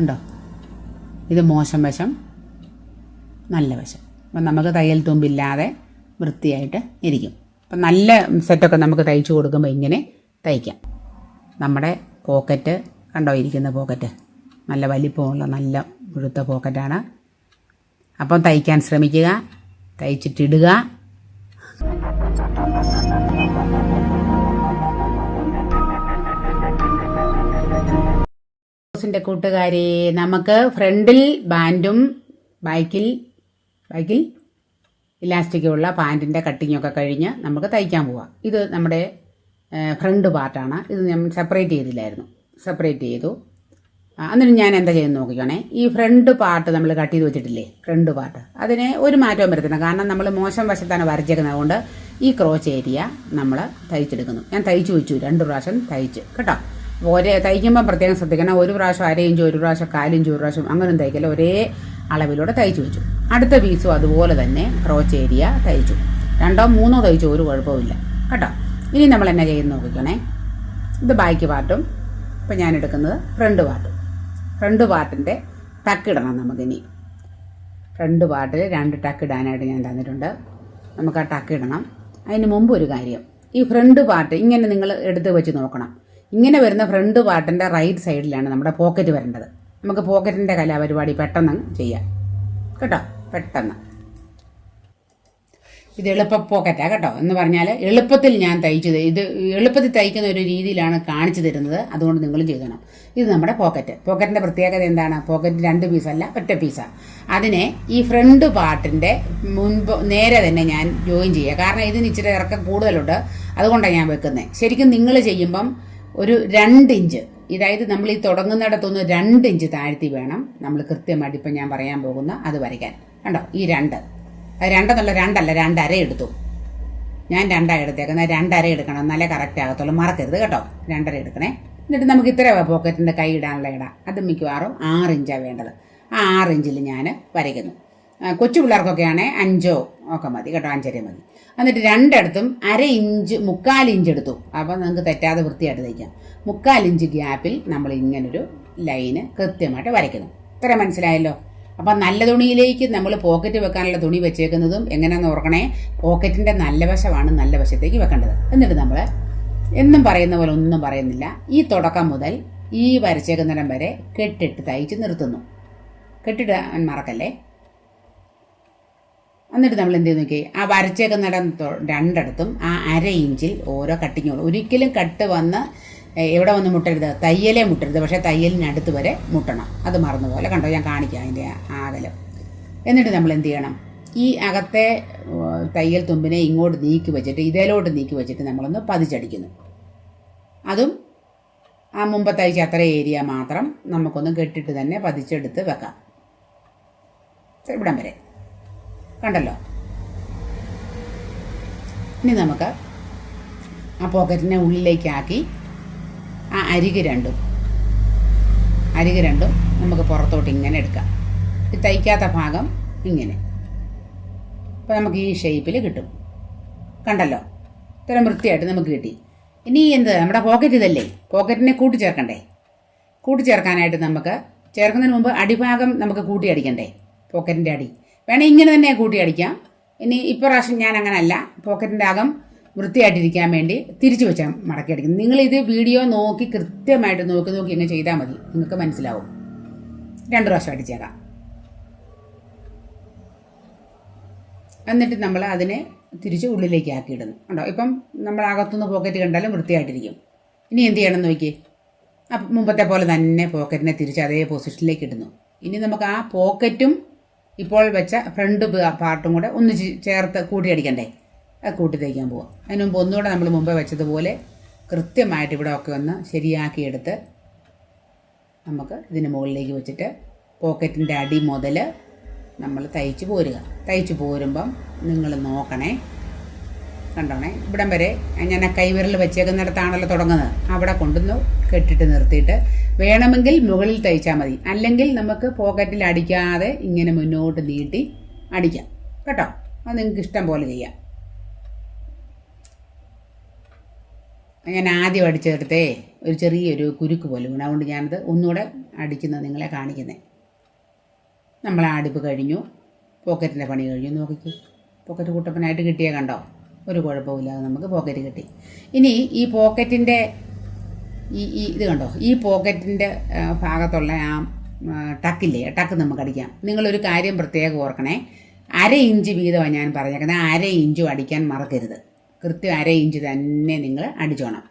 ഉണ്ടോ? ഇത് മോശം വശം നല്ല വശം. അപ്പം നമുക്ക് തയ്യൽ തുമ്പില്ലാതെ വൃത്തിയായിട്ട് ഇരിക്കും. അപ്പം നല്ല സെറ്റൊക്കെ നമുക്ക് തയ്ച്ചു കൊടുക്കുമ്പോൾ ഇങ്ങനെ തയ്ക്കാം. നമ്മുടെ പോക്കറ്റ് കണ്ടോ ഇരിക്കുന്ന പോക്കറ്റ്? നല്ല വലിപ്പമുള്ള നല്ല മുഴുത്ത പോക്കറ്റാണ്. അപ്പം തയ്ക്കാൻ ശ്രമിക്കുക തയ്ച്ചിട്ടിടുക. ിന്റെ കൂട്ടുകാരെ നമുക്ക് ഫ്രണ്ടിൽ ബാൻഡും ബാക്കിൽ ബാക്കിൽ ഇലാസ്റ്റിക്കുള്ള പാന്റിന്റെ കട്ടിങ്ങൊക്കെ കഴിഞ്ഞ് നമുക്ക് തയ്ക്കാൻ പോവാം. ഇത് നമ്മുടെ ഫ്രണ്ട് പാർട്ടാണ് ഇത് ഞാൻ സെപ്പറേറ്റ് ചെയ്തില്ലായിരുന്നു. സെപ്പറേറ്റ് ചെയ്തു. എന്നിട്ട് ഞാൻ എന്താ ചെയ്യുന്നത് നോക്കിക്കോണേ. ഈ ഫ്രണ്ട് പാർട്ട് നമ്മൾ കട്ട് ചെയ്ത് വെച്ചിട്ടില്ലേ? ഫ്രണ്ട് പാർട്ട് അതിനെ ഒരു മാറ്റവും വരുത്തണം കാരണം നമ്മൾ മോശം വശത്താണ് വരച്ചേക്കുന്നത്. ഈ ക്രോച്ച് ഏരിയ നമ്മൾ തയ്ച്ചെടുക്കുന്നു. ഞാൻ തയ്ച്ചു വെച്ചു. രണ്ട് പ്രാവശ്യം തയ്ച്ച്. കേട്ടോ? ഒരേ തയ്ക്കുമ്പോൾ പ്രത്യേകം ശ്രദ്ധിക്കണം. ഒരു പ്രാവശ്യം അര ഇഞ്ച് ഒരു പ്രാവശ്യം കാലിഞ്ച് ഒരു പ്രാവശ്യം അങ്ങനെയൊന്നും തയ്ക്കില്ല. ഒരേ അളവിലൂടെ തയ്ച്ചു വെച്ചു. അടുത്ത പീസും അതുപോലെ തന്നെ ക്രോച്ച് ഏരിയ തയ്ച്ചു. രണ്ടോ മൂന്നോ തയ്ച്ചു ഒരു കുഴപ്പമില്ല കേട്ടോ? ഇനി നമ്മൾ എന്നാ ചെയ്ത് നോക്കിക്കണേ. ഇത് ബാക്ക് പാർട്ടും. ഇപ്പം ഞാൻ എടുക്കുന്നത് ഫ്രണ്ട് പാർട്ടും. ഫ്രണ്ട് പാർട്ടിന്റെ ടക്കിടണം നമുക്കിനി. ഫ്രണ്ട് പാർട്ടിൽ രണ്ട് ടക്ക് ഇടാനായിട്ട് ഞാൻ തന്നിട്ടുണ്ട്. നമുക്ക് ആ ടക്ക് ഇടണം. അതിന് മുമ്പ് ഒരു കാര്യം. ഈ ഫ്രണ്ട് പാർട്ട് ഇങ്ങനെ നിങ്ങൾ എടുത്ത് വെച്ച് നോക്കണം. ഇങ്ങനെ വരുന്ന ഫ്രണ്ട് പാർട്ടിന്റെ റൈറ്റ് സൈഡിലാണ് നമ്മുടെ പോക്കറ്റ് വരേണ്ടത്. നമുക്ക് പോക്കറ്റിന്റെ കലാപരിപാടി പെട്ടെന്ന് ചെയ്യാം. കേട്ടോ? പെട്ടെന്ന്. ഇത് എളുപ്പ പോക്കറ്റാണ് കേട്ടോ? എന്ന് പറഞ്ഞാൽ എളുപ്പത്തിൽ ഞാൻ തയ്ച്ചത് ഇത് എളുപ്പത്തിൽ തയ്ക്കുന്ന ഒരു രീതിയിലാണ് കാണിച്ചു തരുന്നത്. അതുകൊണ്ട് നിങ്ങളും ചെയ്തണം. ഇത് നമ്മുടെ പോക്കറ്റ് പോക്കറ്റിന്റെ പ്രത്യേകത എന്താണ്? പോക്കറ്റ് രണ്ട് പീസല്ല ഒറ്റ പീസാണ് അതിനെ ഈ ഫ്രണ്ട് പാർട്ടിന്റെ മുൻപ് നേരെ തന്നെ ഞാൻ ജോയിൻ ചെയ്യുക. കാരണം ഇതിന് ഇച്ചിരി ഇറക്കം കൂടുതലുണ്ട്. അതുകൊണ്ടാണ് ഞാൻ വെക്കുന്നത്. ശരിക്കും നിങ്ങൾ ചെയ്യുമ്പം ഒരു രണ്ട് ഇഞ്ച്. ഇതായത് നമ്മൾ ഈ തുടങ്ങുന്നിടത്തൊന്ന് രണ്ട് ഇഞ്ച് താഴ്ത്തി വേണം. നമ്മൾ കൃത്യമായിട്ട് ഇപ്പം ഞാൻ പറയാൻ പോകുന്ന അത് വരയ്ക്കാൻ. കണ്ടോ? ഈ രണ്ട്. രണ്ടെന്നല്ല രണ്ടല്ല രണ്ടര എടുത്തു. ഞാൻ രണ്ടര എടുത്തേക്കുന്നത് രണ്ടര എടുക്കണം. എന്നാലേ കറക്റ്റ് ആകത്തുള്ളൂ. മറക്കരുത് കേട്ടോ. രണ്ടര എടുക്കണേ. എന്നിട്ട് നമുക്ക് ഇത്ര പോക്കറ്റിന്റെ കൈ ഇടാനുള്ള ഇടാം. അത് മിക്കവാറും ആറ് ഇഞ്ചാണ് വേണ്ടത്. ആ ആറ് ഇഞ്ചിൽ ഞാൻ വരയ്ക്കുന്നു. കൊച്ചു പിള്ളേർക്കൊക്കെയാണേ അഞ്ചോ ഒക്കെ മതി കേട്ടോ അഞ്ചര മതി. എന്നിട്ട് രണ്ടിടത്തും അര ഇഞ്ച് മുക്കാൽ ഇഞ്ച് എടുത്തു. അപ്പോൾ നിങ്ങൾക്ക് തെറ്റാതെ വൃത്തിയായിട്ട് തയ്ക്കാം. മുക്കാൽ ഇഞ്ച് ഗ്യാപ്പിൽ നമ്മൾ ഇങ്ങനൊരു ലൈന് കൃത്യമായിട്ട് വരയ്ക്കണം. ഇത്ര മനസ്സിലായല്ലോ? അപ്പം നല്ല തുണിയിലേക്ക് നമ്മൾ പോക്കറ്റ് വെക്കാനുള്ള തുണി വെച്ചേക്കുന്നതും എങ്ങനെയാണെന്ന് ഓർക്കണേ? പോക്കറ്റിന്റെ നല്ല വശമാണ് നല്ല വശത്തേക്ക് വെക്കേണ്ടത്. എന്നിട്ട് നമ്മൾ എന്നും പറയുന്ന പോലെ ഒന്നും പറയുന്നില്ല. ഈ തുടക്കം മുതൽ ഈ വരച്ചേക്കുന്നിടം വരെ കെട്ടിട്ട് തയ്ച്ച് നിർത്തുന്നു. കെട്ടിടാൻ മറക്കല്ലേ? എന്നിട്ട് നമ്മൾ എന്ത് നോക്കി? ആ വരച്ചേക്കുന്നിടം തൊ- രണ്ടിടത്തും ആ അര ഇഞ്ചിൽ ഓരോ കട്ടിങ്ങുള്ളൂ ഒരിക്കലും കട്ട് വന്ന് എവിടെ വന്ന് മുട്ടരുത്? തയ്യലേ മുട്ടരുത്. പക്ഷേ തയ്യലിനടുത്ത് വരെ മുട്ടണം. അത് മറന്നു പോലെ കണ്ടോ? ഞാൻ കാണിക്കാം അതിന്റെ ആകലം. എന്നിട്ട് നമ്മൾ എന്ത് ചെയ്യണം? ഈ അകത്തെ തയ്യൽ തുമ്പിനെ ഇങ്ങോട്ട് നീക്കി വെച്ചിട്ട് ഇതിലോട്ട് നീക്കി വെച്ചിട്ട് നമ്മളൊന്ന് പതിച്ചടിക്കുന്നു. അതും ആ മുമ്പത്തെ അയച്ച അത്ര ഏരിയ മാത്രം നമുക്കൊന്ന് കെട്ടിട്ട് തന്നെ പതിച്ചെടുത്ത് വെക്കാം. ഇവിടം വരെ. കണ്ടല്ലോ? ഇനി നമുക്ക് ആ പോക്കറ്റിനെ ഉള്ളിലേക്കാക്കി ആ അരിക് രണ്ടും. അരിക് രണ്ടും നമുക്ക് പുറത്തോട്ട് ഇങ്ങനെ എടുക്കാം. ഈ തയ്ക്കാത്ത ഭാഗം ഇങ്ങനെ. അപ്പോൾ നമുക്ക് ഈ ഷേപ്പിൽ കിട്ടും. കണ്ടല്ലോ? ഇത്രയും വൃത്തിയായിട്ട് നമുക്ക് കിട്ടി. ഇനി എന്ത്? നമ്മുടെ പോക്കറ്റ് ഇതല്ലേ? പോക്കറ്റിനെ കൂട്ടിച്ചേർക്കണ്ടേ? കൂട്ടിച്ചേർക്കാനായിട്ട് നമുക്ക് ചേർക്കുന്നതിന് മുമ്പ് അടിഭാഗം നമുക്ക് കൂട്ടി അടിക്കണ്ടേ? പോക്കറ്റിന്റെ അടി. വേണേൽ ഇങ്ങനെ തന്നെ കൂട്ടി അടിക്കാം. ഇനി ഇപ്രാവശ്യം ഞാൻ അങ്ങനല്ല. പോക്കറ്റിന്റെ അകം വൃത്തിയായിട്ടിരിക്കാൻ വേണ്ടി തിരിച്ചു വെച്ചാൽ മടക്കി അടിക്കും നിങ്ങൾ ഇത് വീഡിയോ നോക്കി കൃത്യമായിട്ട് നോക്കി നോക്കി ഇങ്ങനെ ചെയ്താൽ മതി. നിങ്ങൾക്ക് മനസ്സിലാവും. രണ്ട് പ്രാവശ്യം അടിച്ചേക്കാം. എന്നിട്ട് നമ്മൾ അതിനെ തിരിച്ച് ഉള്ളിലേക്ക് ആക്കിയിടുന്നു. ഉണ്ടോ ഇപ്പം നമ്മൾ അകത്തുനിന്ന് പോക്കറ്റ് കണ്ടാലും വൃത്തിയായിട്ടിരിക്കും. ഇനി എന്ത് ചെയ്യണം നോക്കി. മുമ്പത്തെ പോലെ തന്നെ പോക്കറ്റിനെ തിരിച്ച് അതേ പൊസിഷനിലേക്ക് ഇടുന്നു. ഇനി നമുക്ക് ആ പോക്കറ്റും ഇപ്പോൾ വെച്ച ഫ്രണ്ട് പാർട്ടും കൂടെ ഒന്ന് ചേർത്ത് കൂട്ടി അടിക്കണ്ടേ? അത് കൂട്ടി തയ്ക്കാൻ പോവാം. അതിന് മുമ്പ് ഒന്നുകൂടെ നമ്മൾ മുമ്പേ വെച്ചതുപോലെ കൃത്യമായിട്ട് ഇവിടെ ഒക്കെ ഒന്ന് ശരിയാക്കിയെടുത്ത് നമുക്ക് ഇതിന് മുകളിലേക്ക് വെച്ചിട്ട് പോക്കറ്റിന്റെ അടി മുതൽ നമ്മൾ തയ്ച്ച് പോരുക. തയ്ച്ച് പോരുമ്പം നിങ്ങൾ നോക്കണേ. കണ്ടോണേ? ഇവിടം വരെ ഞാൻ ആ കൈവിരൽ വെച്ചേക്കുന്നിടത്താണല്ലോ തുടങ്ങുന്നത്. അവിടെ കൊണ്ടുവന്നു കെട്ടിട്ട് നിർത്തിയിട്ട് വേണമെങ്കിൽ മുകളിൽ തയ്ച്ചാൽ മതി. അല്ലെങ്കിൽ നമുക്ക് പോക്കറ്റിൽ അടിക്കാതെ ഇങ്ങനെ മുന്നോട്ട് നീട്ടി അടിക്കാം. കേട്ടോ? അത് നിങ്ങൾക്ക് ഇഷ്ടം പോലെ ചെയ്യാം. ഞാൻ ആദ്യം അടിച്ചെടുത്തേ ഒരു ചെറിയൊരു കുരുക്ക് പോലെ വീണു അതുകൊണ്ട് ഞാനത് ഒന്നുകൂടെ അടിക്കുന്നത് നിങ്ങളെ കാണിക്കുന്നത് നമ്മൾ അടുപ്പ് കഴിഞ്ഞു. പോക്കറ്റിന്റെ പണി കഴിഞ്ഞു. നോക്കിക്കേ. പോക്കറ്റ് കൂട്ടപ്പനായിട്ട് കിട്ടിയേ കണ്ടോ? ഒരു കുഴപ്പമില്ലാതെ നമുക്ക് പോക്കറ്റ് കിട്ടി. ഇനി ഈ പോക്കറ്റിന്റെ ഈ ഈ ഇത് കണ്ടോ? ഈ പോക്കറ്റിന്റെ ഭാഗത്തുള്ള ആ ടക്കില്ലേ ടക്ക് നമുക്ക് അടിക്കാം. നിങ്ങളൊരു കാര്യം പ്രത്യേകം ഓർക്കണേ. അര ഇഞ്ച് വീതമാണ് ഞാൻ പറഞ്ഞേക്കുന്നത്. അര ഇഞ്ചും അടിക്കാൻ മറക്കരുത്. കൃത്യം അര ഇഞ്ച് തന്നെ നിങ്ങൾ അടിച്ചോണം.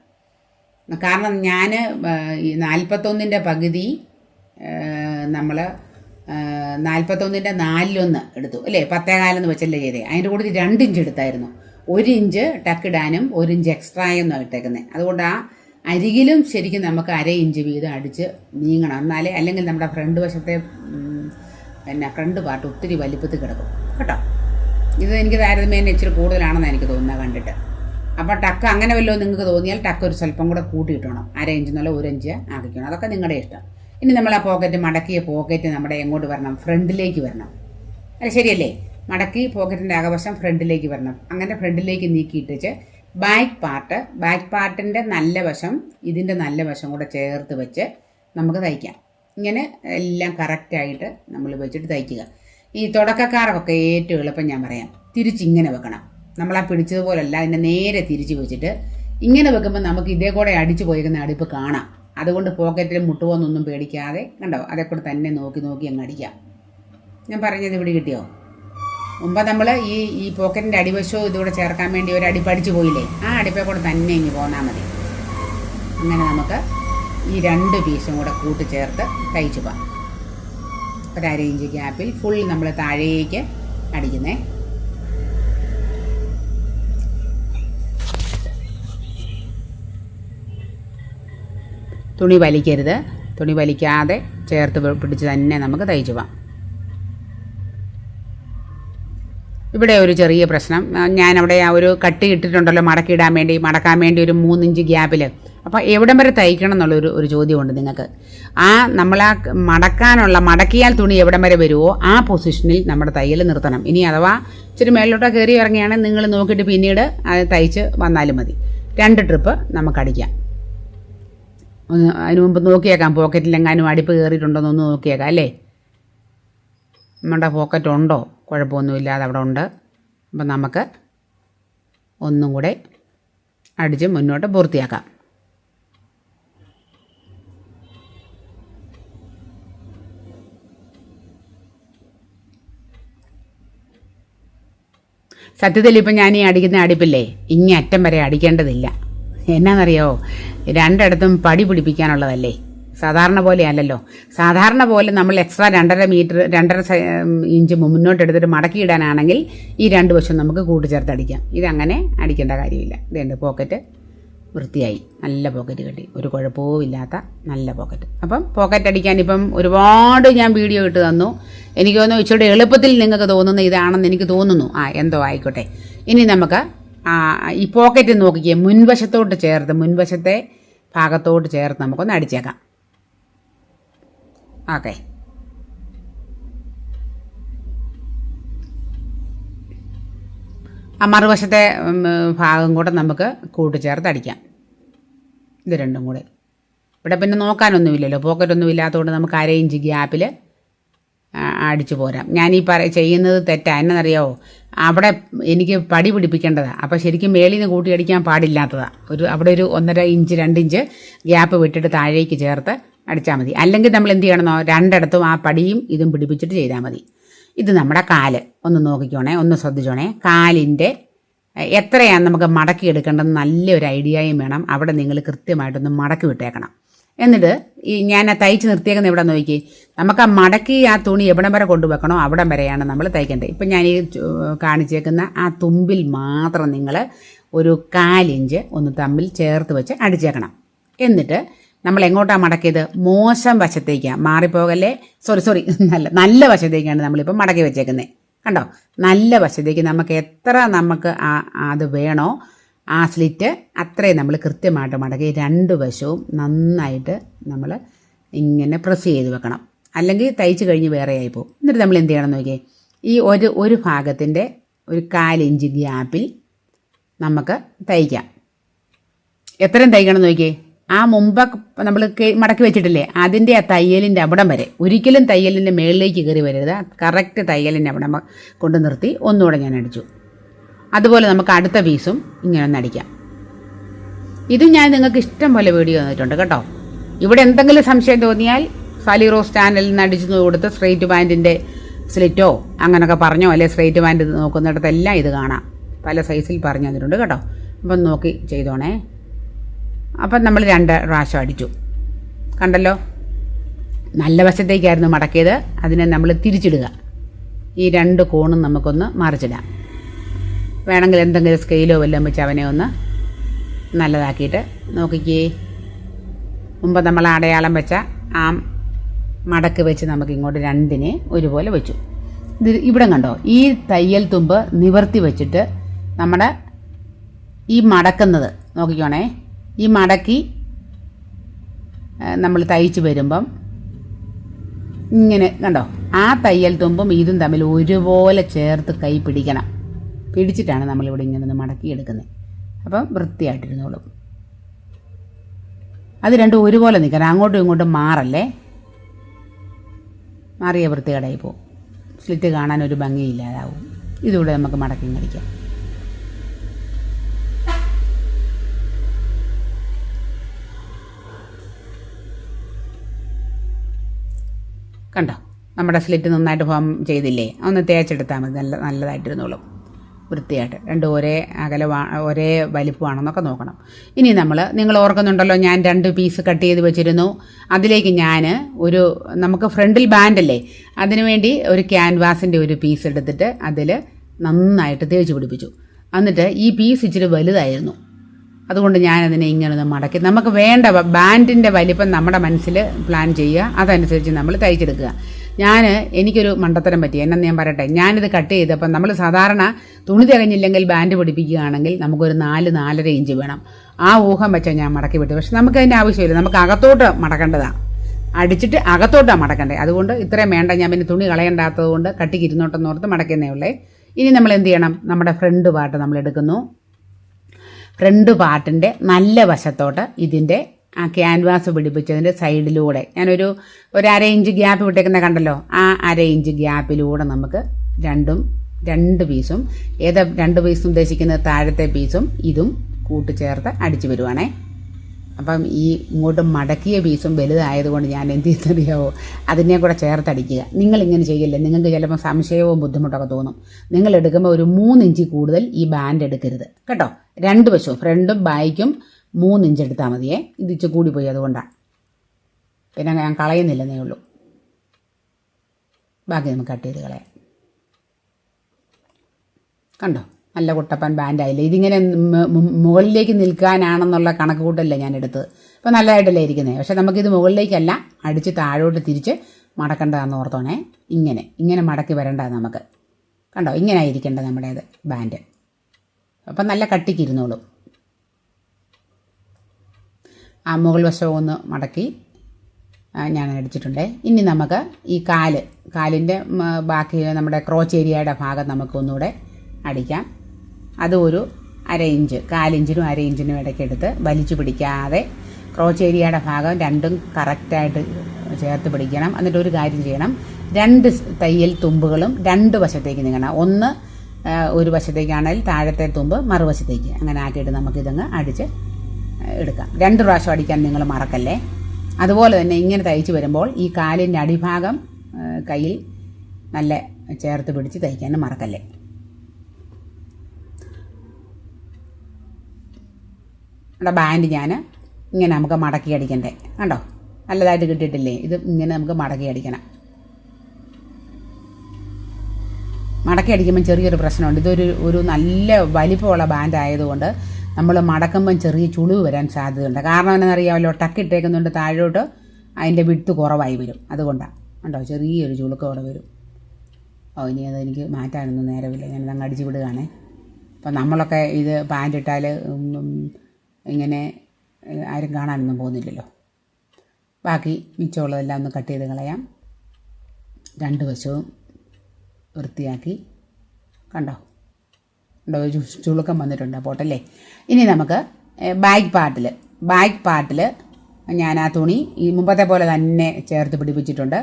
കാരണം ഞാൻ ഈ നാൽപ്പത്തൊന്നിന്റെ പകുതി നമ്മൾ നാൽപ്പത്തൊന്നിന്റെ നാലിലൊന്ന് എടുത്തു. അല്ലേ? പത്തേകാലെന്ന് വെച്ചല്ലേ ചെയ്തേ. അതിന്റെ കൂടെ രണ്ട് ഇഞ്ച് എടുത്തായിരുന്നു. ഒരു ഇഞ്ച് ടക്കിടാനും ഒരു ഇഞ്ച് എക്സ്ട്രായൊന്നും ഇട്ടേക്കുന്നത് അതുകൊണ്ട് ആ അരികിലും ശരിക്കും നമുക്ക് അര ഇഞ്ച് വീതം അടിച്ച് നീങ്ങണം. എന്നാലേ അല്ലെങ്കിൽ നമ്മുടെ ഫ്രണ്ട് വശത്തെ പിന്നെ ഫ്രണ്ട് പാർട്ട് ഒത്തിരി വലിപ്പത്തിൽ കിടക്കും. കേട്ടോ? ഇത് എനിക്ക് താരതമ്യേന ഇച്ചിരി കൂടുതലാണെന്ന് എനിക്ക് തോന്നുന്നത് കണ്ടിട്ട്. അപ്പോൾ ടക്ക് അങ്ങനെ വല്ലതും നിങ്ങൾക്ക് തോന്നിയാൽ ടക്ക് ഒരു സ്വല്പം കൂടെ കൂട്ടിയിട്ടണം. അര ഇഞ്ച് നല്ല ഒരു ഇഞ്ച് ആക്കിക്കണം. അതൊക്കെ നിങ്ങളുടെ ഇഷ്ടം. ഇനി നമ്മൾ ആ പോക്കറ്റ് മടക്കിയ പോക്കറ്റ് നമ്മുടെ എങ്ങോട്ട് വരണം? ഫ്രണ്ടിലേക്ക് വരണം. അല്ല ശരിയല്ലേ? മടക്കി പോക്കറ്റിന്റെ അകവശം ഫ്രണ്ടിലേക്ക് വരണം. അങ്ങനെ ഫ്രണ്ടിലേക്ക് നീക്കിയിട്ടിച്ച് ബാക്ക് പാർട്ട് ബാക്ക് പാർട്ടിന്റെ നല്ല വശം ഇതിന്റെ നല്ല വശം കൂടെ ചേർത്ത് വെച്ച് നമുക്ക് തയ്ക്കാം. ഇങ്ങനെ എല്ലാം കറക്റ്റായിട്ട് നമ്മൾ വെച്ചിട്ട് തയ്ക്കുക. ഈ തുടക്കക്കാർക്കൊക്കെ ഏറ്റവും എളുപ്പം ഞാൻ പറയാം തിരിച്ചിങ്ങനെ വെക്കണം. നമ്മളാ പിടിച്ചതുപോലല്ല അതിനെ നേരെ തിരിച്ച് വെച്ചിട്ട് ഇങ്ങനെ വെക്കുമ്പോൾ നമുക്ക് ഇതേ കൂടെ അടിച്ചു പോയിരിക്കുന്ന അടുപ്പ് കാണാം. അതുകൊണ്ട് പോക്കറ്റിൽ മുട്ടുപോന്നൊന്നും പേടിക്കാതെ കണ്ടോ അതേക്കൂടെ കൂടെ തന്നെ നോക്കി നോക്കി അങ്ങ് അടിക്കാം. ഞാൻ പറഞ്ഞത് ഇവിടെ കിട്ടിയോ? മുമ്പ് നമ്മൾ ഈ ഈ പോക്കറ്റിന്റെ അടിവശവും ഇതുകൂടെ ചേർക്കാൻ വേണ്ടി ഒരു അടി പഠിച്ചു പോയില്ലേ? ആ അടിപ്പെ കൂടെ തന്നെ ഇങ്ങ് പോന്നാൽ മതി. അങ്ങനെ നമുക്ക് ഈ രണ്ട് പീസും കൂടെ കൂട്ടിച്ചേർത്ത് തയ്ച്ചു പോകാം ഒരു അര ഇഞ്ച് ഗ്യാപ്പിൽ ഫുൾ നമ്മൾ താഴേക്ക് അടിക്കുന്നേ. തുണി വലിക്കരുത്. തുണി വലിക്കാതെ ചേർത്ത് പിടിച്ച് തന്നെ നമുക്ക് തയ്ച്ചു പോകാം ഇവിടെ ഒരു ചെറിയ പ്രശ്നം. ഞാൻ അവിടെ ആ ഒരു കട്ടി ഇട്ടിട്ടുണ്ടല്ലോ മടക്കിയിടാൻ വേണ്ടി മടക്കാൻ വേണ്ടി ഒരു മൂന്നിഞ്ച് ഗ്യാപ്പിൽ. അപ്പോൾ എവിടം വരെ തയ്ക്കണം എന്നുള്ളൊരു ഒരു ചോദ്യമുണ്ട് നിങ്ങൾക്ക്. ആ നമ്മൾ ആ മടക്കാനുള്ള മടക്കിയാൽ തുണി എവിടം വരെ വരുമോ ആ പൊസിഷനിൽ നമ്മുടെ തയ്യൽ നിർത്തണം. ഇനി അഥവാ ഇച്ചിരി മേളിലോട്ടോ കയറി ഇറങ്ങിയാണെങ്കിൽ നിങ്ങൾ നോക്കിയിട്ട് പിന്നീട് അത് തയ്ച്ച് വന്നാലും മതി. രണ്ട് ട്രിപ്പ് നമുക്ക് അടിക്കാം. ഒന്ന് അതിന് മുമ്പ് നോക്കിയേക്കാം. പോക്കറ്റിലെങ്ങാനും അടുപ്പ് കയറിയിട്ടുണ്ടോ എന്നൊന്ന് നോക്കിയേക്കാം അല്ലേ? നമ്മുടെ പോക്കറ്റ് ഉണ്ടോ? കുഴപ്പമൊന്നുമില്ലാതെ അവിടെ ഉണ്ട്. അപ്പം നമുക്ക് ഒന്നും കൂടെ അടിച്ച് മുന്നോട്ട് പൂർത്തിയാക്കാം. സത്യത്തിൽ ഇപ്പം ഞാൻ ഈ അടിക്കുന്ന അടുപ്പില്ലേ? ഇങ്ങേ അറ്റം വരെ അടിക്കേണ്ടതില്ല. എന്നാന്നറിയോ? രണ്ടിടത്തും പടി പിടിപ്പിക്കാനുള്ളതല്ലേ? സാധാരണ പോലെ അല്ലല്ലോ സാധാരണ പോലെ നമ്മൾ എക്സ്ട്രാ രണ്ടര മീറ്റർ രണ്ടര ഇഞ്ച് മുന്നോട്ടെടുത്തിട്ട് മടക്കിയിടാനാണെങ്കിൽ ഈ രണ്ട് വശം നമുക്ക് കൂട്ടിച്ചേർത്ത് അടിക്കാം. ഇതങ്ങനെ അടിക്കേണ്ട കാര്യമില്ല. ഇതുണ്ട് പോക്കറ്റ് വൃത്തിയായി. നല്ല പോക്കറ്റ് കിട്ടി. ഒരു കുഴപ്പവും ഇല്ലാത്ത നല്ല പോക്കറ്റ് അപ്പം പോക്കറ്റ് അടിക്കാൻ ഇപ്പം ഒരുപാട് ഞാൻ വീഡിയോ ഇട്ട് തന്നു. എനിക്ക് തോന്നുന്നു ഇച്ചിരി എളുപ്പത്തിൽ നിങ്ങൾക്ക് തോന്നുന്ന ഇതാണെന്ന് എനിക്ക് തോന്നുന്നു. ആ എന്തോ ആയിക്കോട്ടെ. ഇനി നമുക്ക് ഈ പോക്കറ്റ് നോക്കിക്കേ. മുൻവശത്തോട്ട് ചേർത്ത് മുൻവശത്തെ ഭാഗത്തോട്ട് ചേർത്ത് നമുക്കൊന്ന് അടിച്ചേക്കാം. ഓക്കെ. ആ മറുവശത്തെ ഭാഗം കൂടെ നമുക്ക് കൂട്ടിച്ചേർത്ത് അടിക്കാം. ഇത് രണ്ടും കൂടെ. ഇവിടെ പിന്നെ നോക്കാനൊന്നുമില്ലല്ലോ. പോക്കറ്റൊന്നും ഇല്ലാത്തതുകൊണ്ട് നമുക്ക് അര ഇഞ്ച് ഗ്യാപ്പിൽ അടിച്ചു പോരാം. ഞാൻ ഈ പറ ചെയ്യുന്നത് തെറ്റാ. എന്നറിയാവോ? അവിടെ എനിക്ക് പടി പിടിപ്പിക്കേണ്ടതാണ് അപ്പോൾ ശരിക്കും മേളിൽ നിന്ന് കൂട്ടിയടിക്കാൻ പാടില്ലാത്തതാണ് ഒരു അവിടെ ഒരു ഒന്നര ഇഞ്ച് രണ്ട് ഇഞ്ച് ഗ്യാപ്പ് വിട്ടിട്ട് താഴേക്ക് ചേർത്ത് അടിച്ചാൽ മതി. അല്ലെങ്കിൽ നമ്മൾ എന്ത് ചെയ്യണമെന്നോ രണ്ടിടത്തും ആ പടിയും ഇതും പിടിപ്പിച്ചിട്ട് ചെയ്താൽ മതി. ഇത് നമ്മുടെ കാൽ. ഒന്ന് നോക്കിക്കോണേ ഒന്ന് ശ്രദ്ധിച്ചോണേ. കാലിന്റെ എത്രയാണ് നമുക്ക് മടക്കി എടുക്കേണ്ടത് നല്ലൊരു ഐഡിയയും വേണം. അവിടെ നിങ്ങൾ കൃത്യമായിട്ടൊന്ന് മടക്കി വിട്ടേക്കണം. എന്നിട്ട് ഈ ഞാൻ ആ തയ്ച്ച് നിർത്തിയേക്കുന്ന എവിടെ നോക്കി നമുക്ക് ആ മടക്കി ആ തുണി എവിടം വരെ കൊണ്ടുവെക്കണോ അവിടം വരെയാണ് നമ്മൾ തയ്ക്കേണ്ടത്. ഇപ്പം ഞാൻ ഈ കാണിച്ചേക്കുന്ന ആ തുമ്പിൽ മാത്രം നിങ്ങൾ ഒരു കാലിഞ്ച് ഒന്ന് തമ്മിൽ ചേർത്ത് വെച്ച് അടിച്ചേക്കണം. എന്നിട്ട് നമ്മൾ എങ്ങോട്ടാണ് മടക്കിയത്? മോശം വശത്തേക്കാണ് മാറിപ്പോകല്ലേ? സോറി സോറി നല്ല നല്ല വശത്തേക്കാണ് നമ്മളിപ്പോൾ മടക്കി വെച്ചേക്കുന്നത് കണ്ടോ? നല്ല വശത്തേക്ക് നമുക്ക് എത്ര നമുക്ക് ആ അത് വേണോ? ആ സ്ലിറ്റ് അത്രയും നമ്മൾ കൃത്യമായിട്ട് മടക്കി രണ്ട് വശവും നന്നായിട്ട് നമ്മൾ ഇങ്ങനെ പ്രസ് ചെയ്ത് വെക്കണം. അല്ലെങ്കിൽ തയ്ച്ച് കഴിഞ്ഞ് വേറെ ആയി പോകും. എന്നിട്ട് നമ്മൾ എന്ത് ചെയ്യണം നോക്കിയേ? ഈ ഒരു ഒരു ഭാഗത്തിന്റെ ഒരു കാലിഞ്ച് ഗ്യാപ്പിൽ നമുക്ക് തയ്ക്കാം. എത്രയും തയ്ക്കണം നോക്കിയേ? ആ മുമ്പ് നമ്മൾ മടക്കി വെച്ചിട്ടില്ലേ? അതിന്റെ ആ തയ്യലിന്റെ അവിടം വരെ. ഒരിക്കലും തയ്യലിന്റെ മേളിലേക്ക് കയറി വരരുത്. കറക്റ്റ് തയ്യലിന്റെ അവിടം കൊണ്ട് നിർത്തി ഒന്നുകൂടെ ഞാൻ അടിച്ചു. അതുപോലെ നമുക്ക് അടുത്ത പീസും ഇങ്ങനെ ഒന്ന് അടിക്കാം. ഇത് ഞാൻ നിങ്ങൾക്ക് ഇഷ്ടം പോലെ വീഡിയോ തന്നിട്ടുണ്ട് കേട്ടോ. ഇവിടെ എന്തെങ്കിലും സംശയം തോന്നിയാൽ സാലി റോസ് ചാനലിൽ നിന്ന് അടിച്ചു കൊടുത്ത് സ്ട്രെയിറ്റ് പാന്റിന്റെ സ്ലിറ്റോ അങ്ങനെയൊക്കെ പറഞ്ഞോ അല്ലെ സ്ട്രെയിറ്റ് പാന്റ് നോക്കുന്നിടത്തെല്ലാം ഇത് കാണാം. പല സൈസിൽ പറഞ്ഞു തന്നിട്ടുണ്ട് കേട്ടോ. അപ്പം നോക്കി ചെയ്തോണേ. അപ്പം നമ്മൾ രണ്ട് പ്രാവശ്യം അടിച്ചു. കണ്ടല്ലോ? നല്ല വശത്തേക്കായിരുന്നു മടക്കിയത്. അതിനെ നമ്മൾ തിരിച്ചിടുക. ഈ രണ്ട് കോണും നമുക്കൊന്ന് മറിച്ചിടാം. വേണമെങ്കിൽ എന്തെങ്കിലും സ്കെയിലോ വല്ലതും വെച്ച് അവനെ ഒന്ന് നല്ലതാക്കിയിട്ട് നോക്കിക്കേ. മുമ്പ് നമ്മൾ അടയാളം വെച്ച ആ മടക്ക് വെച്ച് നമുക്ക് ഇങ്ങോട്ട് രണ്ടിനെ ഒരുപോലെ വെച്ചു. ഇത് ഇവിടെ കണ്ടോ? ഈ തയ്യൽ തുമ്പ് നിവർത്തി വെച്ചിട്ട് നമ്മുടെ ഈ മടക്കുന്നത് നോക്കിക്കോണേ. ഈ മടക്കി നമ്മൾ തയ്ച്ച് വരുമ്പം ഇങ്ങനെ കണ്ടോ? ആ തയ്യൽ തുമ്പും ഇതും തമ്മിൽ ഒരുപോലെ ചേർത്ത് കൈ പിടിക്കണം. പിടിച്ചിട്ടാണ് നമ്മളിവിടെ ഇങ്ങനെ മടക്കി എടുക്കുന്നത്. അപ്പം വൃത്തിയായിട്ടിരുന്നോളും. അത് രണ്ടും ഒരുപോലെ നിൽക്കണം. അങ്ങോട്ടും ഇങ്ങോട്ടും മാറല്ലേ? മാറിയ വൃത്തികേടായി പോകും സ്ലിറ്റ് കാണാൻ ഒരു ഭംഗിയില്ലാതാവും. ഇതുകൂടെ നമുക്ക് മടക്കി കടിക്കാം കണ്ടോ? നമ്മുടെ സ്ലിറ്റ് നന്നായിട്ട് ഫോം ചെയ്തില്ലേ? ഒന്ന് തേച്ചെടുത്താൽ മതി. നല്ല നല്ലതായിട്ടിരുന്നോളും. വൃത്തിയായിട്ട്. രണ്ടും ഒരേ അകല ഒരേ വലിപ്പമാണെന്നൊക്കെ നോക്കണം. ഇനി നമ്മൾ നിങ്ങൾ ഓർക്കുന്നുണ്ടല്ലോ ഞാൻ രണ്ട് പീസ് കട്ട് ചെയ്ത് വെച്ചിരുന്നു. അതിലേക്ക് ഞാൻ ഒരു നമുക്ക് ഫ്രണ്ടിൽ ബാൻഡല്ലേ അതിനുവേണ്ടി ഒരു ക്യാൻവാസിന്റെ ഒരു പീസ് എടുത്തിട്ട് അതിൽ നന്നായിട്ട് തേച്ച് പിടിപ്പിച്ചു. എന്നിട്ട് ഈ പീസ് ഇച്ചിരി വലുതായിരുന്നു. അതുകൊണ്ട് ഞാനതിനെ ഇങ്ങനെ മടക്കി. നമുക്ക് വേണ്ട ബാൻഡിന്റെ വലിപ്പം നമ്മുടെ മനസ്സിൽ പ്ലാൻ ചെയ്യുക അതനുസരിച്ച് നമ്മൾ തയ്ച്ചെടുക്കുക. ഞാൻ എനിക്കൊരു മണ്ടത്തരം പറ്റി എന്നെ ഞാൻ പറയട്ടെ ഞാനിത് കട്ട് ചെയ്തപ്പം നമ്മൾ സാധാരണ തുണി തികഞ്ഞില്ലെങ്കിൽ ബാൻഡ് പിടിപ്പിക്കുകയാണെങ്കിൽ നമുക്കൊരു നാല് നാലര ഇഞ്ച് വേണം. ആ ഊഹം വെച്ചാൽ ഞാൻ മടക്കി വിട്ടു പക്ഷെ നമുക്ക് അതിന്റെ ആവശ്യമില്ല. നമുക്ക് അകത്തോട്ട് മടക്കേണ്ടതാണ് അടിച്ചിട്ട് അകത്തോട്ടാണ് മടക്കണ്ടേ അതുകൊണ്ട് ഇത്രയും വേണ്ട. ഞാൻ പിന്നെ തുണി കളയണ്ടാത്തത് കൊണ്ട് കട്ടിക്ക് ഇരുന്നോട്ടെന്ന് ഓർത്ത് മടക്കുന്നേ ഉള്ളേ. ഇനി നമ്മൾ എന്ത് ചെയ്യണം? നമ്മുടെ ഫ്രണ്ട് പാട്ട് നമ്മൾ എടുക്കുന്നു. ഫ്രണ്ട് പാട്ടിന്റെ നല്ല വശത്തോട്ട് ഇതിന്റെ ആ ക്യാൻവാസ് പിടിപ്പിച്ചതിന്റെ സൈഡിലൂടെ ഞാനൊരു ഒരു അര ഇഞ്ച് ഗ്യാപ്പ് വിട്ടേക്കുന്ന കണ്ടല്ലോ? ആ അര ഇഞ്ച് ഗ്യാപ്പിലൂടെ നമുക്ക് രണ്ടും രണ്ട് പീസും ഏതാ രണ്ട് പീസും ഉദ്ദേശിക്കുന്നത്? താഴത്തെ പീസും ഇതും കൂട്ടിച്ചേർത്ത് അടിച്ചു വരുവാണേ. അപ്പം ഈ ഇങ്ങോട്ട് മടക്കിയ പീസും വലുതായതുകൊണ്ട് ഞാൻ എന്ത് ചെയ്യുന്നറിയാവോ? അതിനെ കൂടെ ചേർത്തടിക്കുക. നിങ്ങളിങ്ങനെ ചെയ്യില്ല? നിങ്ങൾക്ക് ചിലപ്പോൾ സംശയവും ബുദ്ധിമുട്ടൊക്കെ തോന്നും. നിങ്ങൾ എടുക്കുമ്പോൾ ഒരു മൂന്നിഞ്ച് കൂടുതൽ ഈ ബാൻഡ് എടുക്കരുത്. കേട്ടോ? രണ്ട് വശവും. ഫ്രണ്ടും ബാക്കും മൂന്നിഞ്ച് എടുത്താൽ മതിയേ. ഇതിച്ച് കൂടി കൂടിപ്പോയി അതുകൊണ്ടാണ് പിന്നെ ഞാൻ കളയുന്നില്ലെന്നേ ഉള്ളൂ. ബാക്കി നമുക്ക് കട്ട് ചെയ്ത് കളയാം. കണ്ടോ? നല്ല കുട്ടപ്പൻ ബാൻഡായില്ലേ? ഇതിങ്ങനെ മുകളിലേക്ക് നിൽക്കാനാണെന്നുള്ള കണക്ക് കൂട്ടല്ലേ ഞാൻ എടുത്തത് ഇപ്പോൾ നല്ലതായിട്ടല്ലേ ഇരിക്കുന്നത് പക്ഷേ നമുക്കിത് മുകളിലേക്കല്ല അടിച്ച് താഴോട്ട് തിരിച്ച് മടക്കേണ്ടതാണെന്ന് ഓർത്തോണേ. ഇങ്ങനെ ഇങ്ങനെ മടക്കി വരേണ്ടത് നമുക്ക്. കണ്ടോ? ഇങ്ങനെ ആയിരിക്കേണ്ടത് നമ്മുടേത് ബാൻഡ്. അപ്പം നല്ല കട്ടിക്കിരുന്നോളും. ആ മുകൾ വശവും ഒന്ന് മടക്കി ഞാൻ അടിച്ചിട്ടുണ്ട് ഇനി നമുക്ക് ഈ കാൽ കാലിന്റെ ബാക്കി നമ്മുടെ ക്രോച്ച് ഏരിയയുടെ ഭാഗം നമുക്ക് ഒന്നുകൂടെ അടിക്കാം. അത് ഒരു അര ഇഞ്ച് കാലിഞ്ചിനും അര ഇഞ്ചിനും ഇടയ്ക്കെടുത്ത് വലിച്ചു പിടിക്കാതെ ക്രോച്ച് ഏരിയയുടെ ഭാഗം രണ്ടും കറക്റ്റായിട്ട് ചേർത്ത് പിടിക്കണം. എന്നിട്ട് ഒരു കാര്യം ചെയ്യണം. രണ്ട് തയ്യൽ തുമ്പുകളും രണ്ട് വശത്തേക്ക് നീങ്ങണം. ഒന്ന് ഒരു വശത്തേക്കാണെങ്കിൽ താഴത്തെ തുമ്പ് മറുവശത്തേക്ക്. അങ്ങനെ ആക്കിയിട്ട് നമുക്കിതങ്ങ് അടിച്ച് എടുക്കാം. രണ്ട് പ്രാവശ്യം അടിക്കാൻ നിങ്ങൾ മറക്കല്ലേ? അതുപോലെ തന്നെ ഇങ്ങനെ തയ്ച്ച് വരുമ്പോൾ ഈ കാലിന്റെ അടിഭാഗം കയ്യിൽ നല്ല ചേർത്ത് പിടിച്ച് തയ്ക്കാനും മറക്കല്ലേ? നമ്മുടെ ബാൻഡ് ഞാൻ ഇങ്ങനെ നമുക്ക് മടക്കി അടിക്കണ്ടേ? കണ്ടോ? നല്ലതായിട്ട് കിട്ടിയിട്ടില്ലേ? ഇത് ഇങ്ങനെ നമുക്ക് മടക്കി അടിക്കണം. മടക്കി അടിക്കുമ്പം ചെറിയൊരു പ്രശ്നമുണ്ട്. ഇതൊരു ഒരു നല്ല വലിപ്പമുള്ള ബാൻഡ് ആയതുകൊണ്ട് നമ്മൾ മടക്കുമ്പം ചെറിയ ചുളിവ് വരാൻ സാധ്യതയുണ്ട്. കാരണം എന്താണെന്നറിയാമല്ലോ? ടക്കിട്ടേക്കുന്നുണ്ട് താഴോട്ട്. അതിന്റെ വിട്ട് കുറവായി വരും. അതുകൊണ്ടാണ് കണ്ടോ? ചെറിയൊരു ചുളുക്കം അവിടെ വരും. ഓ ഇനി അത് എനിക്ക് മാറ്റാനൊന്നും നേരമില്ല. ഞാൻ അങ്ങ് അടിച്ചു വിടുകയാണേ. അപ്പം നമ്മളൊക്കെ ഇത് പാന്റ് ഇട്ടാൽ ഇങ്ങനെ ആരും കാണാനൊന്നും പോകുന്നില്ലല്ലോ. ബാക്കി മിച്ചമുള്ളതെല്ലാം ഒന്ന് കട്ട് ചെയ്ത് കളയാം. രണ്ട് വശവും വൃത്തിയാക്കി. കണ്ടോ? കണ്ടോ? ചുളുക്കം വന്നിട്ടുണ്ട് പോട്ടല്ലേ? ഇനി നമുക്ക് ബാക്ക് പാർട്ടിൽ ബാക്ക് പാർട്ടിൽ ഞാൻ ആ തുണി ഈ മുമ്പത്തെ പോലെ തന്നെ ചേർത്ത് പിടിപ്പിച്ചിട്ടുണ്ട്.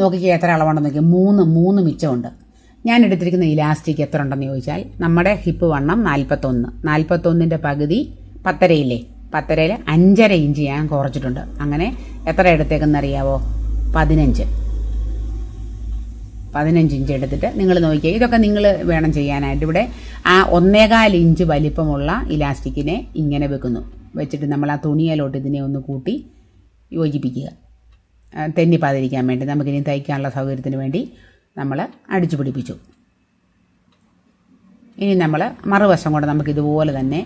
നോക്കിക്കുക എത്ര അളവുണ്ടെന്ന് നോക്കി മൂന്ന് മൂന്ന് മിച്ചമുണ്ട്. ഞാൻ എടുത്തിരിക്കുന്ന ഇലാസ്റ്റിക് എത്ര ഉണ്ടെന്ന് ചോദിച്ചാൽ നമ്മുടെ ഹിപ്പ് വണ്ണം നാൽപ്പത്തൊന്ന് നാൽപ്പത്തൊന്നിന്റെ പകുതി പത്തരയില്ലേ? പത്തരയിൽ അഞ്ചര ഇഞ്ച് ഞാൻ കുറച്ചിട്ടുണ്ട്. അങ്ങനെ എത്ര എടുത്തേക്കെന്ന് അറിയാവോ? പതിനഞ്ച്. പതിനഞ്ച് ഇഞ്ച് എടുത്തിട്ട് നിങ്ങൾ നോക്കിയാൽ ഇതൊക്കെ നിങ്ങൾ വേണം ചെയ്യാനായിട്ട്. ഇവിടെ ആ ഒന്നേകാൽ ഇഞ്ച് വലിപ്പമുള്ള ഇലാസ്റ്റിക്കിനെ ഇങ്ങനെ വെക്കുന്നു. വെച്ചിട്ട് നമ്മൾ ആ തുണിയിലോട്ട് ഇതിനെ ഒന്ന് കൂട്ടി യോജിപ്പിക്കുക. തെന്നിപ്പാതിരിക്കാൻ വേണ്ടി. നമുക്കിനി തയ്ക്കാനുള്ള സൗകര്യത്തിന് വേണ്ടി നമ്മൾ അടിച്ചു പിടിപ്പിച്ചു. ഇനി നമ്മൾ മറുവശം കൊണ്ട് നമുക്ക് ഇതുപോലെ തന്നെ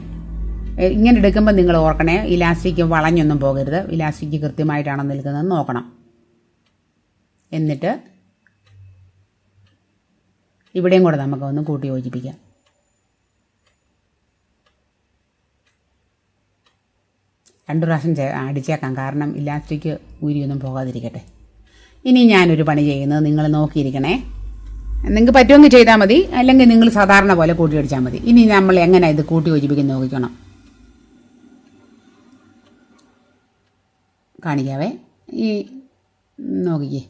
ഇങ്ങനെ എടുക്കുമ്പോൾ നിങ്ങൾ ഓർക്കണേ ഇലാസ്റ്റിക് വളഞ്ഞൊന്നും പോകരുത്. ഇലാസ്റ്റിക് കൃത്യമായിട്ടാണോ നിൽക്കുന്നത്. നോക്കണം. എന്നിട്ട് ഇവിടെയും കൂടെ നമുക്ക് ഒന്ന് കൂട്ടി യോജിപ്പിക്കാം. രണ്ട് പ്രാവശ്യം അടിച്ചേക്കാം. കാരണം ഇലാസ്റ്റിക് ഊരിയൊന്നും പോകാതിരിക്കട്ടെ. ഇനി ഞാനൊരു പണി ചെയ്യുന്നത് നിങ്ങൾ നോക്കിയിരിക്കണേ. നിങ്ങൾക്ക് പറ്റുമെങ്കിൽ ചെയ്താൽ മതി. അല്ലെങ്കിൽ നിങ്ങൾ സാധാരണ പോലെ കൂട്ടി അടിച്ചാൽ മതി. ഇനി നമ്മൾ എങ്ങനെ ഇത് കൂട്ടി യോജിപ്പിക്കുന്ന നോക്കിക്കണം. കാണിക്കാവേ. ഈ നോക്കിക്കേ.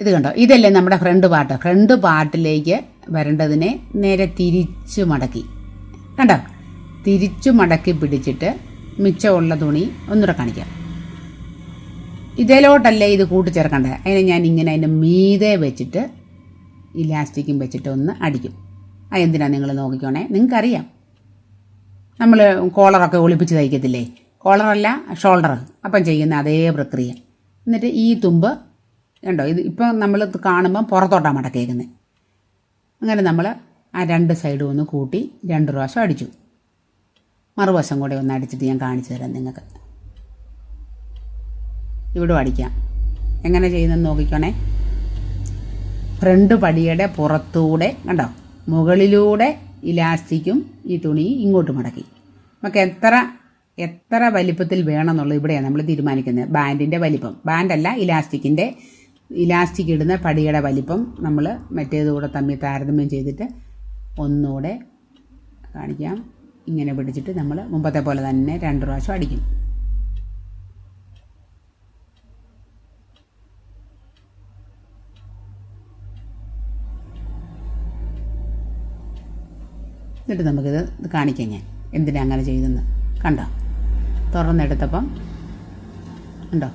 ഇത് കണ്ടോ? ഇതല്ലേ നമ്മുടെ ഫ്രണ്ട് പാർട്ട് ഫ്രണ്ട് പാർട്ടിലേക്ക് വരേണ്ടതിനെ നേരെ തിരിച്ചു മടക്കി. കണ്ടോ? തിരിച്ചു മടക്കി പിടിച്ചിട്ട് മിച്ചമുള്ള തുണി ഒന്നുകൂടെ കാണിക്കാം. ഇതിലോട്ടല്ലേ ഇത് കൂട്ടിച്ചേർക്കേണ്ടത്? അതിനെ ഞാൻ ഇങ്ങനെ അതിന്റെ മീതെ വെച്ചിട്ട് ഇലാസ്റ്റിക്കും വെച്ചിട്ട് ഒന്ന് അടിക്കും. അതെന്തിനാണ് നിങ്ങൾ നോക്കിക്കോണേ? നിങ്ങൾക്കറിയാം. നമ്മൾ കോളറൊക്കെ ഒളിപ്പിച്ച് തയ്ക്കത്തില്ലേ? കോളറല്ല ഷോൾഡർ. അപ്പം ചെയ്യുന്ന അതേ പ്രക്രിയ. എന്നിട്ട് ഈ തുമ്പ് കണ്ടോ ഇത് ഇപ്പം നമ്മൾ കാണുമ്പം പുറത്തോട്ടാണ് മടക്കേക്കുന്നത് അങ്ങനെ നമ്മൾ ആ രണ്ട് സൈഡും ഒന്ന് കൂട്ടി രണ്ട് പ്രാവശ്യം അടിച്ചു. മറുവശം കൂടെ ഒന്ന് അടിച്ചിട്ട് ഞാൻ കാണിച്ചു തരാം നിങ്ങൾക്ക്. ഇവിടെ അടിക്കാം. എങ്ങനെ ചെയ്യുന്നതെന്ന് നോക്കിക്കോണേ. ഫ്രണ്ട് പടിയുടെ പുറത്തൂടെ കണ്ടോ മുകളിലൂടെ ഇലാസ്റ്റിക്കും ഈ തുണി ഇങ്ങോട്ട് മടക്കി. നമുക്ക് എത്ര എത്ര വലിപ്പത്തിൽ വേണമെന്നുള്ളത് ഇവിടെയാണ് നമ്മൾ തീരുമാനിക്കുന്നത്. ബാൻഡിന്റെ വലിപ്പം. ബാൻഡല്ല ഇലാസ്റ്റിക്കിന്റെ ഇലാസ്റ്റിക് ഇടുന്ന പടിയുടെ വലിപ്പം നമ്മൾ മറ്റേതുകൂടെ തമ്മിൽ താരതമ്യം ചെയ്തിട്ട് ഒന്നുകൂടെ കാണിക്കാം. ഇങ്ങനെ പിടിച്ചിട്ട് നമ്മൾ മുമ്പത്തെ പോലെ തന്നെ രണ്ട് പ്രാവശ്യം അടിക്കും. എന്നിട്ട് നമുക്കിത് കാണിക്കാം ഞാൻ. എന്തിനാ അങ്ങനെ ചെയ്തെന്ന് കണ്ടോ? തുറന്നെടുത്തപ്പം ഉണ്ടോ?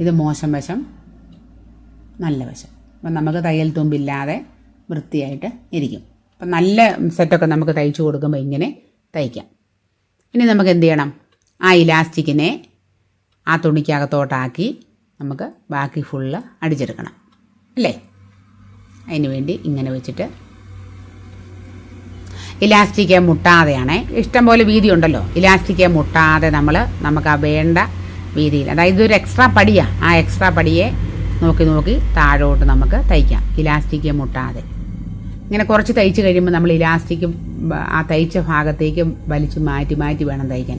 ഇത് മോശം വശം നല്ല വശം. അപ്പം നമുക്ക് തയ്യൽ തുമ്പില്ലാതെ വൃത്തിയായിട്ട് ഇരിക്കും. അപ്പം നല്ല സെറ്റൊക്കെ നമുക്ക് തയ്ച്ചു കൊടുക്കുമ്പോൾ ഇങ്ങനെ തയ്ക്കാം. ഇനി നമുക്ക് എന്ത് ചെയ്യണം? ആ ഇലാസ്റ്റിക്കിനെ ആ തുണിക്കകത്തോട്ടാക്കി നമുക്ക് ബാക്കി ഫുള്ള് അടിച്ചെടുക്കണം. അല്ലേ? അതിന് വേണ്ടി ഇങ്ങനെ വെച്ചിട്ട് ഇലാസ്റ്റിക് മുട്ടാതെയാണ്. ഇഷ്ടം പോലെ വീതി ഉണ്ടല്ലോ ഇലാസ്റ്റിക് മുട്ടാതെ നമ്മൾ നമുക്ക് ആ വേണ്ട വീതിയിൽ അതായത് ഇതൊരു എക്സ്ട്രാ പടിയാണ് ആ എക്സ്ട്രാ പടിയെ നോക്കി നോക്കി താഴോട്ട് നമുക്ക് തയ്ക്കാം. ഇലാസ്റ്റിക് മുട്ടാതെ. ഇങ്ങനെ കുറച്ച് തയ്ച്ച് കഴിയുമ്പോൾ നമ്മൾ ഇലാസ്റ്റിക് ആ തയ്ച്ച ഭാഗത്തേക്ക് വലിച്ച് മാറ്റി മാറ്റി വേണം തയ്ക്കാൻ.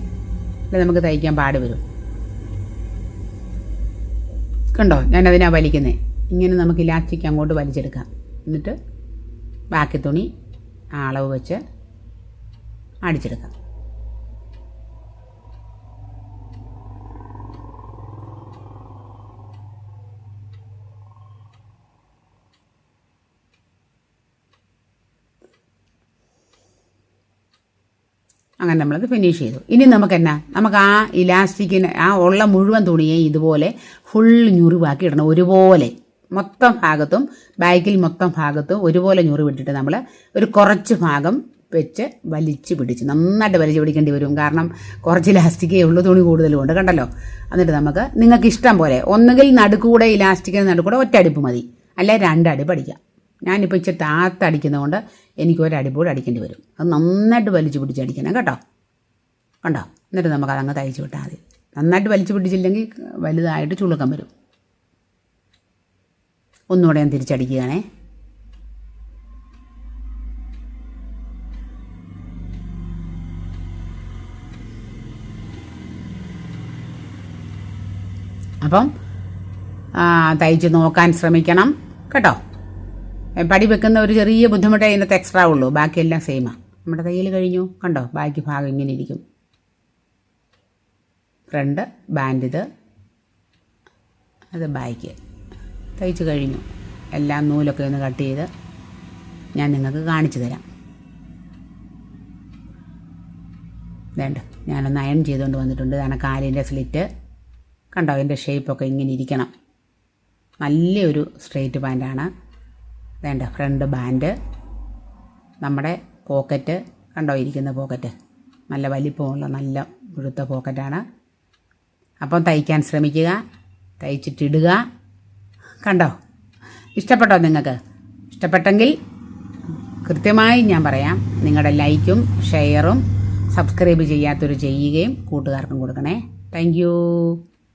അല്ലെ നമുക്ക് തയ്ക്കാൻ പാട് വരും. കണ്ടോ? ഞാനതിനാ വലിക്കുന്നത് ഇങ്ങനെ നമുക്ക് ഇലാസ്റ്റിക് അങ്ങോട്ട് വലിച്ചെടുക്കാം. എന്നിട്ട് ബാക്കി തുണി അളവ് വെച്ച് അടിച്ചെടുക്കാം. അങ്ങനെ നമ്മളത് ഫിനിഷ് ചെയ്തു. ഇനി നമുക്ക് എന്നാ നമുക്ക് ആ ഇലാസ്റ്റിക്കിന് ആ ഉള്ള മുഴുവൻ തുണിയെ ഇതുപോലെ ഫുൾ ഞുറിവാക്കി ഇടണം. ഒരുപോലെ. മൊത്തം ഭാഗത്തും ബാക്കിൽ മൊത്തം ഭാഗത്തും ഒരുപോലെ ഞുറിവിട്ടിട്ട് നമ്മൾ ഒരു കുറച്ച് ഭാഗം വെച്ച് വലിച്ചു പിടിച്ച് നന്നായിട്ട് വലിച്ചു പിടിക്കേണ്ടി വരും. കാരണം കുറച്ച് ഇലാസ്റ്റിക്കേ ഉള്ളൂ തുണി കൂടുതലും ഉണ്ട് കണ്ടല്ലോ? എന്നിട്ട് നമുക്ക് നിങ്ങൾക്ക് ഇഷ്ടം പോലെ ഒന്നുകിൽ നടുക്കൂടെ ഇലാസ്റ്റിക്കിന് നടുക്കൂടെ ഒറ്റ അടുപ്പ് മതി. അല്ലെ രണ്ടടിപ്പ് അടിക്കാം. ഞാനിപ്പോൾ ഇച്ചിരി താത്തടിക്കുന്നതുകൊണ്ട് എനിക്ക് ഒരടിപ്പ് കൂടെ അടിക്കേണ്ടി വരും. അത് നന്നായിട്ട് വലിച്ചു പിടിച്ച് അടിക്കണം കേട്ടോ? കണ്ടോ? എന്നിട്ട് നമുക്ക് അതങ്ങ് തയ്ച്ച് വിട്ടാൽ മതി. നന്നായിട്ട് വലിച്ചു പിടിച്ചില്ലെങ്കിൽ വലുതായിട്ട് ചുളുക്കം വരും. ഒന്നുകൂടെ ഞാൻ തിരിച്ചടിക്കുകയാണേ. അപ്പം തയ്ച്ച് നോക്കാൻ ശ്രമിക്കണം കേട്ടോ? പടി വെക്കുന്ന ഒരു ചെറിയ ബുദ്ധിമുട്ടേ ഇതിനകത്ത് എക്സ്ട്രാ ഉള്ളൂ. ബാക്കിയെല്ലാം സെയിമാണ് നമ്മുടെ തയ്യൽ കഴിഞ്ഞു കണ്ടോ? ബാക്കി ഭാഗം ഇങ്ങനെ ഇരിക്കും. ഫ്രണ്ട് ബാൻഡ് ഇത്. അത് ബാക്ക് തയ്ച്ച് കഴിഞ്ഞു. എല്ലാം നൂലൊക്കെ ഒന്ന് കട്ട് ചെയ്ത് ഞാൻ നിങ്ങൾക്ക് കാണിച്ചു തരാം. വേണ്ട. ഞാനൊന്ന് അയൺ ചെയ്തുകൊണ്ട് വന്നിട്ടുണ്ട്. കാരണം കാലിന്റെ സ്ലിറ്റ് കണ്ടോ? അതിന്റെ ഷേപ്പൊക്കെ ഇങ്ങനെ ഇരിക്കണം. നല്ലൊരു സ്ട്രെയിറ്റ് പാന്റാണ് വേണ്ട ഫ്രണ്ട് ബാൻഡ് നമ്മുടെ പോക്കറ്റ് കണ്ടോ? ഇരിക്കുന്ന പോക്കറ്റ് നല്ല വലിപ്പമുള്ള നല്ല മുഴുത്ത പോക്കറ്റാണ് അപ്പം തയ്ക്കാൻ ശ്രമിക്കുക. തയ്ച്ചിട്ടിടുക. കണ്ടോ? ഇഷ്ടപ്പെട്ടോ നിങ്ങൾക്ക്? ഇഷ്ടപ്പെട്ടെങ്കിൽ കൃത്യമായി ഞാൻ പറയാം. നിങ്ങളുടെ ലൈക്കും ഷെയറും സബ്സ്ക്രൈബ് ചെയ്യാത്തൊരു ചെയ്യുകയും കൂട്ടുകാർക്കും കൊടുക്കണേ. താങ്ക്